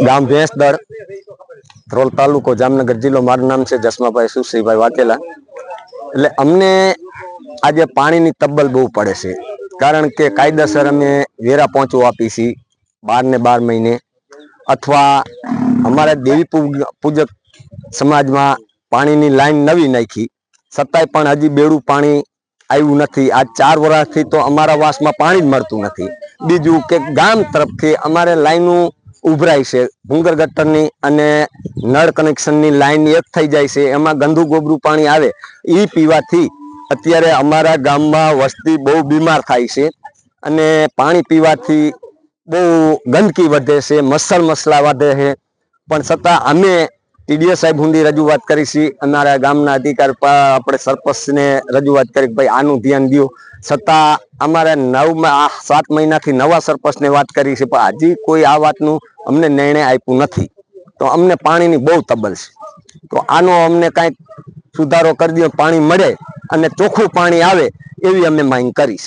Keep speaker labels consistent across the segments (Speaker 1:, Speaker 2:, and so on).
Speaker 1: ગામ ભેંસદળ ધ્રોલ તાલુકો, જામનગર જિલ્લો. મારું નામ છે જસમાભાઈ સુશ્રીભાઈ વાઘેલા. એટલે અમને આજે પાણીની તબ્બલ બહુ પડે છે. કારણ કે કાયદેસર અમે વેરા પહોંચવું આપી છીએ બાર ને બાર મહિને. અથવા અમારા દેવી પૂજ- પૂજક સમાજમાં પાણીની લાઈન નવી નાખી. છતાંય પણ હજી બેડું પાણી આવ્યું નથી. આ ચાર વર્ષથી તો અમારા વાસમાં પાણી જ મળતું નથી. બીજું કે ગામ તરફથી અમારે લાઈનો ઉભરાય છે. ભૂંગર ગટરની અને નળ કનેક્શનની લાઈન એક થઈ જાય છે. એમાં ગંદુ ગોબરું પાણી આવે એ પીવાથી અત્યારે અમારા ગામમાં વસ્તી બહુ બીમાર થાય છે અને પાણી પીવાથી બહુ ગંદકી વધે છે મચ્છર મસલા વધે છે. પણ છતાં અમે ટીડીઓ સાહેબ હુંડી રજૂઆત કરી છે. અમારા ગામના અધિકાર આપણે સરપંચને રજૂઆત કરી કે ભાઈ આનું ધ્યાન દો છતાં અમારે નવ આ સાત મહિનાથી નવા સરપંચને વાત કરી છે, પણ હજી કોઈ આ વાતનું અમને નિર્ણય આપ્યું નથી. તો અમને પાણીની બહુ તબલ છે. તો આનો અમને કાંઈક સુધારો કરી દો, પાણી મળે અને ચોખ્ખું પાણી આવે એવી અમે માંગ કરી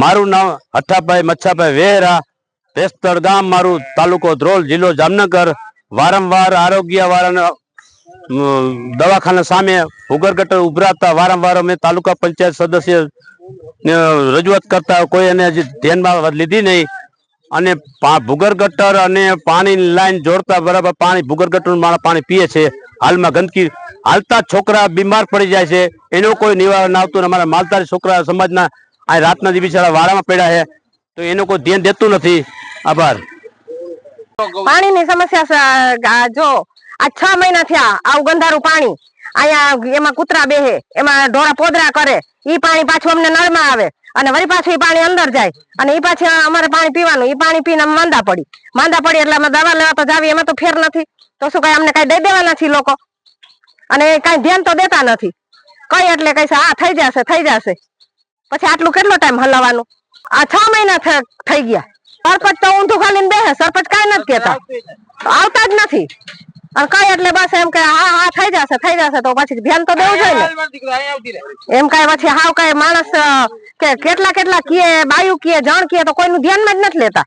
Speaker 2: મારું નામ હઠાભાઈ મચ્છાભાઈ વેરા ભેસ્તર ગામ, મારું તાલુકો ધ્રોલ જિલ્લો જામનગર. વારંવાર આરોગ્ય વાળાના દવાખાના સામે ભૂગર ગટર ઉભરાતા વારંવાર અમે તાલુકા પંચાયત સદસ્ય રજૂઆત કરતા કોઈ એને હજી ધ્યાનમાં લીધી નહીં. અને ભૂગર ગટર અને પાણીની લાઈન જોડતા બરાબર પાણી ભૂગર ગટરનું માણસ પાણી પીએ છે. હાલમાં ગંદકી, હાલતા છોકરા બીમાર પડી જાય છે. એનું કોઈ નિવારણ આવતું અમારા માલધારી છોકરા સમાજના, આ રાતના જે બિચારા વાડામાં પડ્યા છે, તો એનું કોઈ ધ્યાન દેતું નથી. આભાર.
Speaker 3: પાણીની સમસ્યા જો, આ છ મહિના થયા આવું ગંધારું પાણી. અહીંયા એમાં કૂતરા બેહે, એમાં ઢોરા પોદરા કરે, ઈ પાણી પાછું અમને નળમાં આવે. અને વળી પાછું એ પાણી અંદર જાય. અને એ પાછી અમારે પાણી પીવાનું એ પાણી પીને માંદા પડી. માંદા પડી એટલે અમે દવા લેવા તો જાવી, એમાં તો ફેર નથી. તો શું કઈ અમને કઈ દઈ દેવા નથી લોકો? અને કઈ ધ્યાન તો દેતા નથી. કઈ એટલે કઈ હા થઈ જશે થઈ જશે. પછી આટલું કેટલો ટાઈમ હલાવવાનું? આ છ મહિના થઈ ગયા. સરપંચ તો ઊંધું ખાલીને બેસે. સરપંચ કઈ નથી કેતા આવતા જ નથી. અને કઈ એટલે બસ એમ કે હા હા થઈ જશે થઈ જશે તો પછી ધ્યાન તો દેવું જોઈએ. ને એમ કઈ પછી હાવ કઈ માણસ કે કેટલા કેટલા કીએ બાયું કીએ જણ કીએ તો કોઈનું ધ્યાનમાં જ નથી લેતા.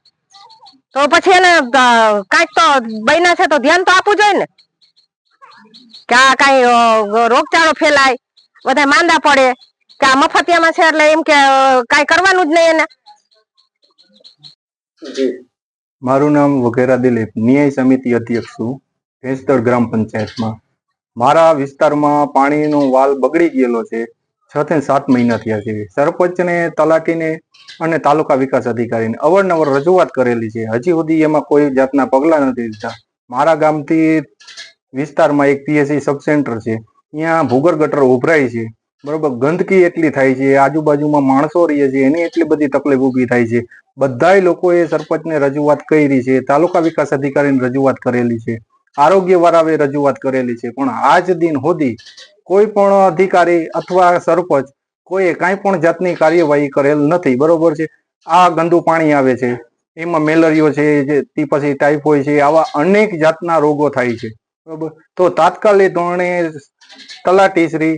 Speaker 3: તો પછી એને કંઈક તો બન્યા છે તો ધ્યાન તો આપવું જોઈએ ને. કે આ કઈ રોગચાળો ફેલાય બધા માંદા પડે કે આ મફતિયામાં છે એટલે એમ કે કઈ કરવાનું જ નહીં એને.
Speaker 4: મારું નામ વઘેરા દિલીપ. ન્યાય સમિતિ અધ્યક્ષ છું. ભેંસદળ ગ્રામ પંચાયતમાં. મારા વિસ્તારમાં પાણીનો વાલ બગડી ગયેલો છે. છ થી સાત મહિના થયા છે. સરપંચને, તલાટીને અને તાલુકા વિકાસ અધિકારીને અવારનવાર રજૂઆત કરેલી છે. હજી સુધી એમાં કોઈ જાતના પગલાં નથી લીધા. મારા ગામથી વિસ્તારમાં એક પીએસસી સબ સેન્ટર છે. ત્યાં ભૂગર ગટર ઉભરાય છે. બરોબર, ગંદકી એટલી થાય છે, આજુબાજુમાં માણસો રહે છે, એની એટલી બધી તકલીફ ઊભી થાય છે. બધાય લોકોએ સરપંચને રજૂઆત કરી છે, તાલુકા વિકાસ અધિકારીને રજૂઆત કરેલી છે આરોગ્ય વાળાએ રજૂઆત કરેલી છે, પણ આજ દિન સુધી કોઈ પણ અધિકારી અથવા સરપંચ કોઈએ કાંઈ પણ જાતની કાર્યવાહી કરેલ નથી, બરોબર છે? આ ગંદુ પાણી આવે છે, એમાં મેલેરિયો છે તે પછી ટાઈફોઈડ છે, આવા અનેક જાતના રોગો થાય છે, બરોબર? તો તાત્કાલિક ધોરણે તલાટીશ્રી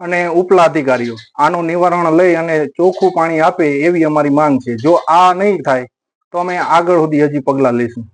Speaker 4: અને ઉપલા અધિકારીઓ આનું નિવારણ લઈ અને ચોખ્ખું પાણી આપે એવી અમારી માંગ છે. જો આ નહીં થાય, તો અમે આગળ સુધી હજી પગલાં લઈશું.